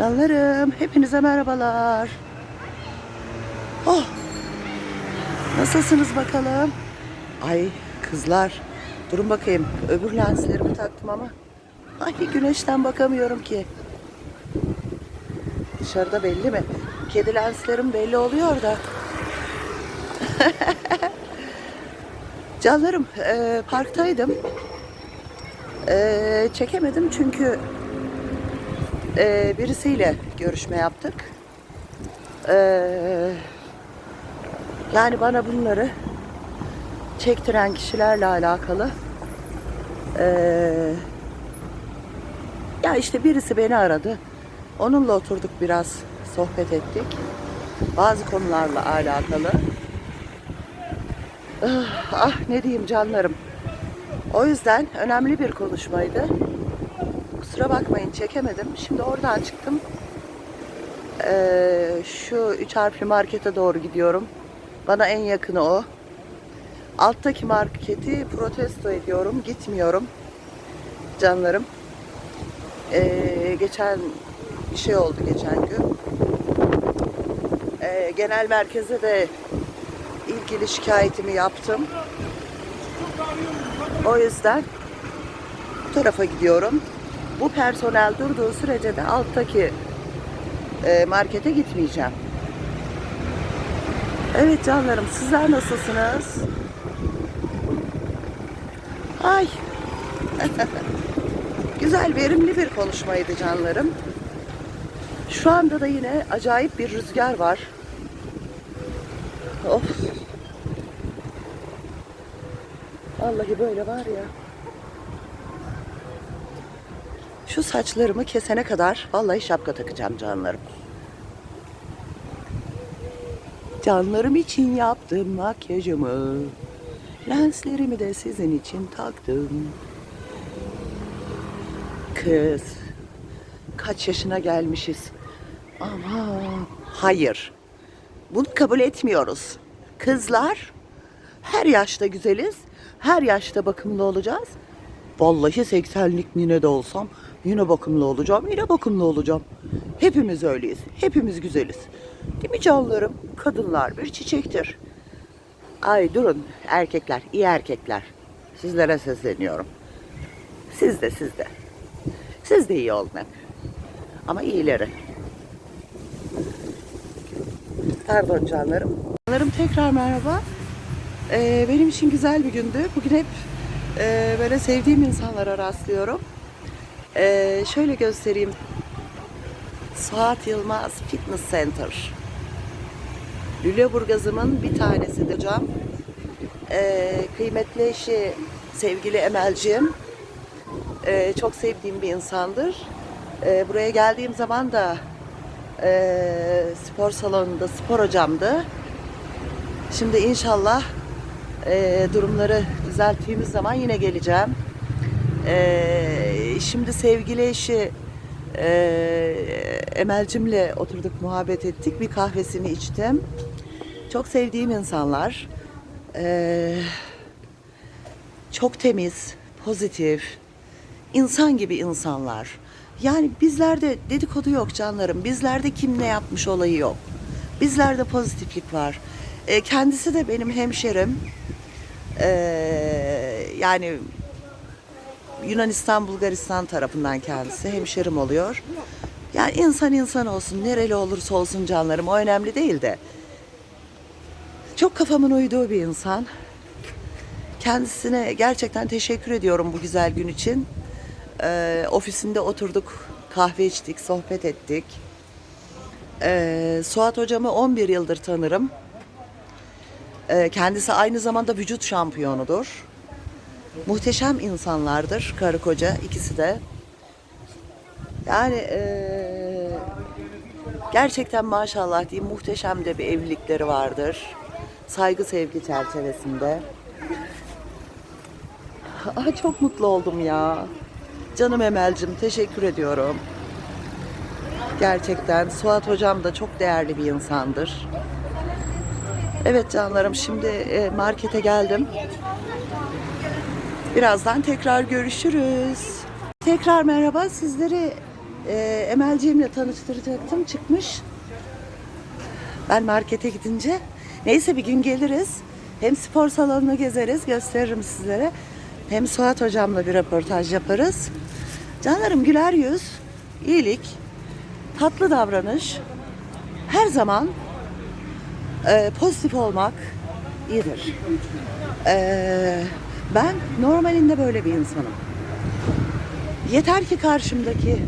Canlarım, hepinize merhabalar. Oh, nasılsınız bakalım? Ay kızlar, durun bakayım. Öbür lenslerimi taktım ama. Ay güneşten bakamıyorum ki. Dışarıda belli mi? Kedi lenslerim belli oluyor da. Canlarım, e, parktaydım. E, çekemedim çünkü e, birisiyle görüşme yaptık. E, yani bana bunları çektiren kişilerle alakalı. E, ya işte birisi beni aradı. Onunla oturduk biraz sohbet ettik. Bazı konularla alakalı. Ah, ah ne diyeyim canlarım. O yüzden önemli bir konuşmaydı. Kusura bakmayın çekemedim. Şimdi oradan çıktım. Ee, şu üç harfli markete doğru gidiyorum. Bana en yakını o. Alttaki marketi protesto ediyorum. Gitmiyorum. Canlarım. Ee, geçen bir şey oldu geçen gün. Ee, genel merkeze de ilgili şikayetimi yaptım. O yüzden bu tarafa gidiyorum. Bu personel durduğu sürece de alttaki e, markete gitmeyeceğim. Evet canlarım sizler nasılsınız? Ay. Güzel verimli bir konuşmaydı canlarım. Şu anda da yine acayip bir rüzgar var. Of. Vallahi böyle var ya. Şu saçlarımı kesene kadar vallahi şapka takacağım canlarım. Canlarım için yaptım makyajımı. Lenslerimi de sizin için taktım. Kız. Kaç yaşına gelmişiz. Ama hayır. Bunu kabul etmiyoruz. Kızlar her yaşta güzeliz. Her yaşta bakımlı olacağız. Vallahi 80'lik yine de olsam yine bakımlı olacağım. Yine bakımlı olacağım. Hepimiz öyleyiz. Hepimiz güzeliz. Değil mi canlarım? Kadınlar bir çiçektir. Ay durun erkekler, iyi erkekler. Sizlere sesleniyorum. Siz de siz de. Siz de iyi olun hep. Ama iyileri. Pardon canlarım. Canlarım tekrar merhaba. Ee, benim için güzel bir gündü. Bugün hep e, böyle sevdiğim insanlara rastlıyorum. Ee, şöyle göstereyim. Suat Yılmaz Fitness Center. Lüleburgaz'ımın bir tanesidir hocam. Ee, kıymetli eşi sevgili Emel'ciğim. Ee, çok sevdiğim bir insandır. Ee, buraya geldiğim zaman da e, spor salonunda spor hocamdı. Şimdi inşallah e, durumları düzelttiğimiz zaman yine geleceğim. E, şimdi sevgili eşi e, Emel'cimle oturduk muhabbet ettik. Bir kahvesini içtim. Çok sevdiğim insanlar. E, çok temiz, pozitif, insan gibi insanlar. Yani bizlerde dedikodu yok canlarım. Bizlerde kim ne yapmış olayı yok. Bizlerde pozitiflik var. E, kendisi de benim hemşerim. E, yani Yunanistan, Bulgaristan tarafından kendisi hemşerim oluyor. Yani insan insan olsun, nereli olursa olsun canlarım o önemli değil de. Çok kafamın uyduğu bir insan. Kendisine gerçekten teşekkür ediyorum bu güzel gün için. Ee, ofisinde oturduk, kahve içtik, sohbet ettik. Ee, Suat hocamı 11 yıldır tanırım. Ee, kendisi aynı zamanda vücut şampiyonudur. Muhteşem insanlardır karı koca ikisi de. Yani ee, gerçekten maşallah diyeyim muhteşem de bir evlilikleri vardır. Saygı sevgi çerçevesinde. Ay çok mutlu oldum ya. Canım Emel'cim teşekkür ediyorum. Gerçekten Suat hocam da çok değerli bir insandır. Evet canlarım şimdi e, markete geldim. Birazdan tekrar görüşürüz. Tekrar merhaba sizleri Ee, Emelciğimle tanıştıracaktım. Çıkmış. Ben markete gidince. Neyse bir gün geliriz. Hem spor salonunu gezeriz, gösteririm sizlere. Hem Suat hocamla bir röportaj yaparız. Canlarım güler yüz, iyilik, tatlı davranış, her zaman e, pozitif olmak iyidir. E, ben normalinde böyle bir insanım. Yeter ki karşımdaki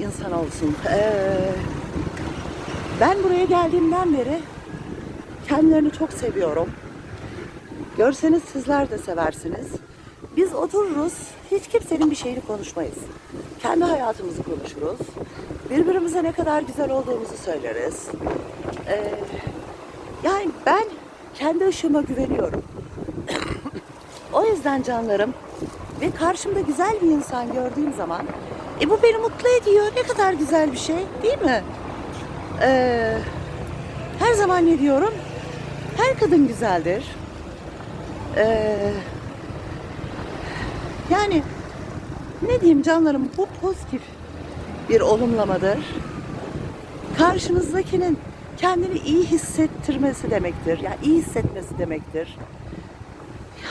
insan olsun. E, ben buraya geldiğimden beri kendilerini çok seviyorum. Görseniz sizler de seversiniz. Biz otururuz, hiç kimsenin bir şeyini konuşmayız. Kendi hayatımızı konuşuruz. Birbirimize ne kadar güzel olduğumuzu söyleriz. Ee, yani ben kendi ışığıma güveniyorum. O yüzden canlarım ve karşımda güzel bir insan gördüğüm zaman e bu beni mutlu ediyor. Ne kadar güzel bir şey değil mi? Ee, her zaman ne diyorum? Her kadın güzeldir. Ee, yani ne diyeyim canlarım bu pozitif bir olumlamadır. Karşınızdakinin kendini iyi hissettirmesi demektir. Yani iyi hissetmesi demektir.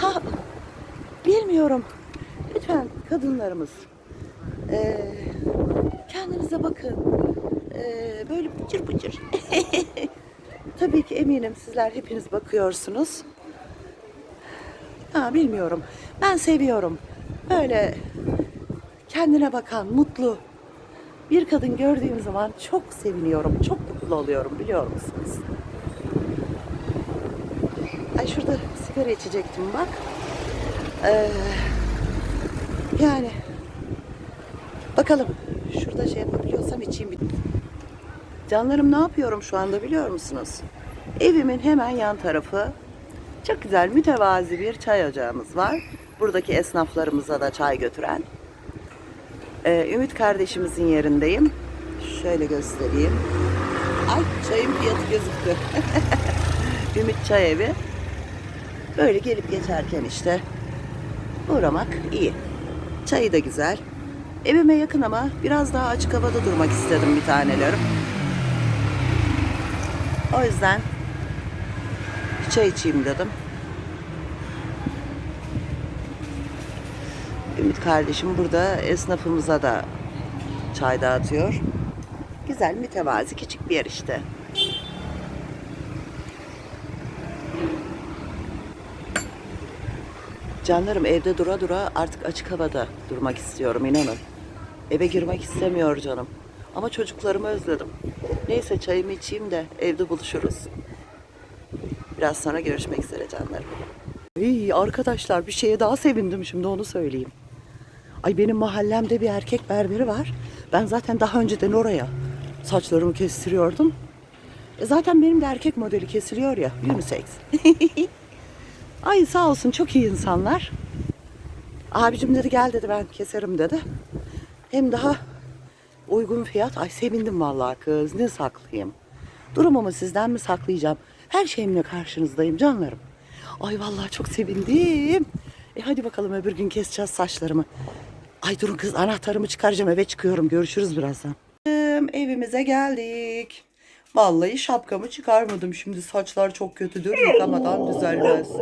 Ya bilmiyorum. Lütfen kadınlarımız ee, kendinize bakın. Ee, böyle bıcır bıcır. Tabii ki eminim sizler hepiniz bakıyorsunuz. Ha, bilmiyorum. Ben seviyorum. Böyle kendine bakan, mutlu bir kadın gördüğüm zaman çok seviniyorum. Çok mutlu oluyorum biliyor musunuz? Ay şurada sigara içecektim bak. Ee, yani bakalım şurada şey yapabiliyorsam içeyim bir. Canlarım ne yapıyorum şu anda biliyor musunuz? Evimin hemen yan tarafı çok güzel mütevazi bir çay ocağımız var. Buradaki esnaflarımıza da çay götüren. Ee, Ümit kardeşimizin yerindeyim. Şöyle göstereyim. Ay çayın fiyatı gözüktü. Ümit Çay Evi. Böyle gelip geçerken işte uğramak iyi. Çayı da güzel. Evime yakın ama biraz daha açık havada durmak istedim bir tanelerim. O yüzden bir çay içeyim dedim. Ümit kardeşim burada esnafımıza da çay dağıtıyor. Güzel, mütevazi, küçük bir yer işte. Canlarım evde dura dura artık açık havada durmak istiyorum inanın. Eve girmek istemiyor canım. Ama çocuklarımı özledim. Neyse çayımı içeyim de evde buluşuruz. Biraz sonra görüşmek üzere canlarım. İyi arkadaşlar bir şeye daha sevindim şimdi onu söyleyeyim. Ay benim mahallemde bir erkek berberi var. Ben zaten daha önceden oraya saçlarımı kestiriyordum. E zaten benim de erkek modeli kesiliyor ya unisex. Ay sağ olsun çok iyi insanlar. Abicim dedi gel dedi ben keserim dedi. Hem daha uygun fiyat. Ay sevindim vallahi kız ne saklayayım. Durumumu sizden mi saklayacağım? Her şeyimle karşınızdayım canlarım. Ay vallahi çok sevindim. E hadi bakalım öbür gün keseceğiz saçlarımı. Ay durun kız anahtarımı çıkaracağım eve çıkıyorum. Görüşürüz birazdan. Evimize geldik. Vallahi şapkamı çıkarmadım. Şimdi saçlar çok kötüdür. Yıkamadan düzelmez.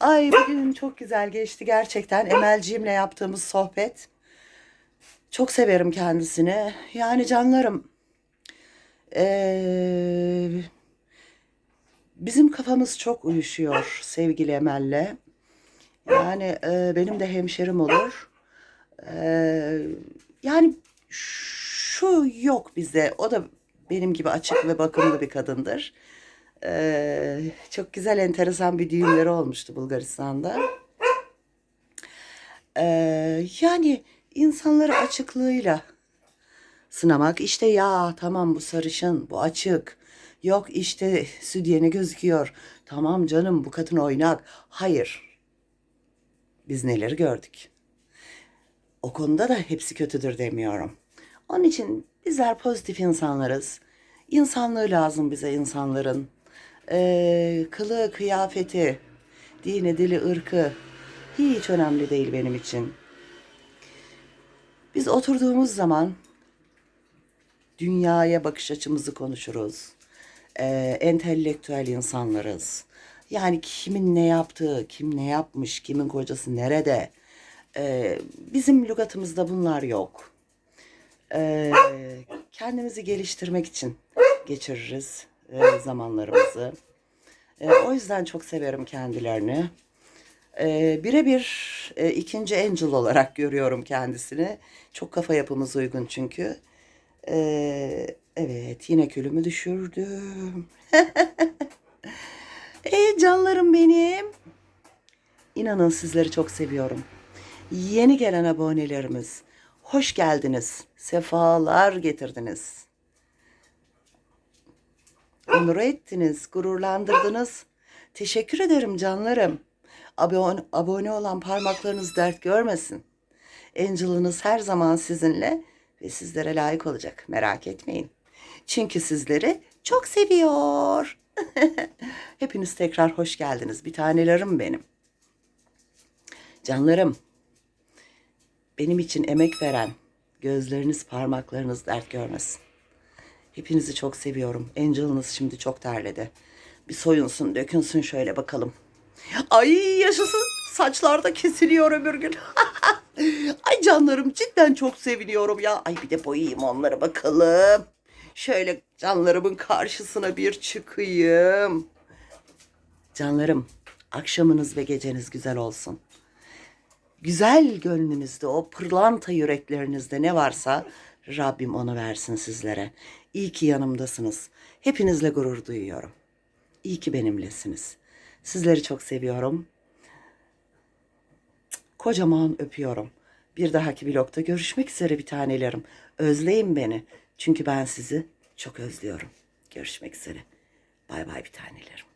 Ay bugün çok güzel geçti gerçekten. Emelciğimle yaptığımız sohbet. Çok severim kendisini. Yani canlarım. Ee, bizim kafamız çok uyuşuyor sevgili Emel'le. Yani e, benim de hemşerim olur. Ee, yani şu yok bize. O da benim gibi açık ve bakımlı bir kadındır. Ee, çok güzel enteresan bir düğünleri olmuştu Bulgaristan'da. Ee, yani insanları açıklığıyla sınamak. İşte ya tamam bu sarışın, bu açık. Yok işte südyeni gözüküyor. Tamam canım bu kadın oynak. Hayır. Biz neleri gördük. O konuda da hepsi kötüdür demiyorum. Onun için bizler pozitif insanlarız. İnsanlığı lazım bize insanların. Ee, kılı, kıyafeti, dini, dili, ırkı hiç önemli değil benim için. Biz oturduğumuz zaman dünyaya bakış açımızı konuşuruz. Ee, entelektüel insanlarız. Yani kimin ne yaptığı, kim ne yapmış, kimin kocası nerede. Ee, bizim lügatımızda bunlar yok. Ee, kendimizi geliştirmek için geçiririz e, zamanlarımızı. Ee, o yüzden çok severim kendilerini. Ee, birebir e, ikinci Angel olarak görüyorum kendisini. Çok kafa yapımız uygun çünkü. Ee, evet yine külümü düşürdüm. e canlarım benim. İnanın sizleri çok seviyorum. Yeni gelen abonelerimiz, hoş geldiniz. Sefalar getirdiniz. Onur ettiniz, gururlandırdınız. Teşekkür ederim canlarım. Abone, abone olan parmaklarınız dert görmesin. Angel'ınız her zaman sizinle ve sizlere layık olacak. Merak etmeyin. Çünkü sizleri çok seviyor. Hepiniz tekrar hoş geldiniz. Bir tanelerim benim. Canlarım, benim için emek veren gözleriniz, parmaklarınız dert görmesin. Hepinizi çok seviyorum. Angel'ınız şimdi çok terledi. Bir soyunsun, dökünsün şöyle bakalım. Ay yaşasın. Saçlar da kesiliyor öbür gün. Ay canlarım cidden çok seviniyorum ya. Ay bir de boyayayım onları bakalım. Şöyle canlarımın karşısına bir çıkayım. Canlarım akşamınız ve geceniz güzel olsun. Güzel gönlünüzde o pırlanta yüreklerinizde ne varsa Rabbim onu versin sizlere. İyi ki yanımdasınız. Hepinizle gurur duyuyorum. İyi ki benimlesiniz. Sizleri çok seviyorum. Kocaman öpüyorum. Bir dahaki vlogda görüşmek üzere bir tanelerim. Özleyin beni. Çünkü ben sizi çok özlüyorum. Görüşmek üzere. Bay bay bir tanelerim.